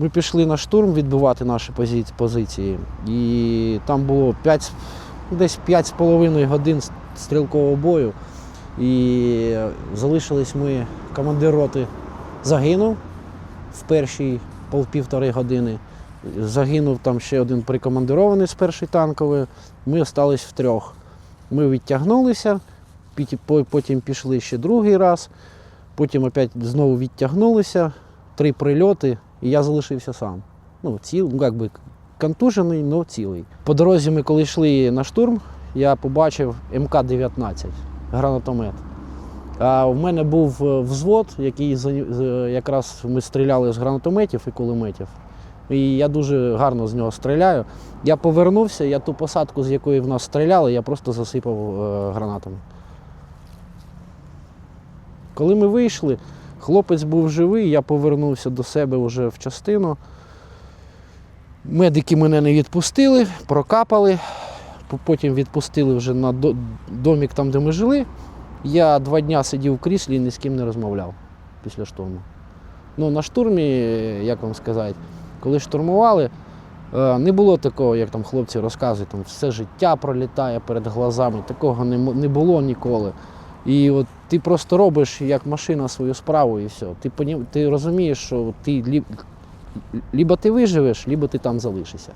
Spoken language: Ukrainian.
Ми пішли на штурм відбивати наші позиції, і там було 5, десь 5,5 годин стрілкового бою. І залишились ми, командир роти загинув в першій півтори години. Загинув там ще один прикомандирований з першої танкової. Ми залишились втрьох. Ми відтягнулися, потім пішли ще другий раз, потім опять знову відтягнулися, три прильоти, і я залишився сам. Ну, ціл, ну, як би контужений, але цілий. По дорозі ми, коли йшли на штурм, я побачив МК-19, гранатомет. А в мене був е, взвод, який якраз ми стріляли з гранатометів і кулеметів. І я дуже гарно з нього стріляю. Я повернувся, я ту посадку, з якої в нас стріляли, я просто засипав е, гранатами. Коли ми вийшли, хлопець був живий, я повернувся до себе вже в частину. Медики мене не відпустили, прокапали, потім відпустили вже на до- домік там, де ми жили. Я два дні сидів в кріслі і ні з ким не розмовляв після штурму. Ну, на штурмі, як вам сказати, коли штурмували, е, не було такого, як там хлопці розказують, там все життя пролітає перед глазами. Такого не було ніколи. І от ти просто робиш як машина свою справу і все. Ти, ти розумієш, що ти лі- лібо ти виживеш, лібо ти там залишишся.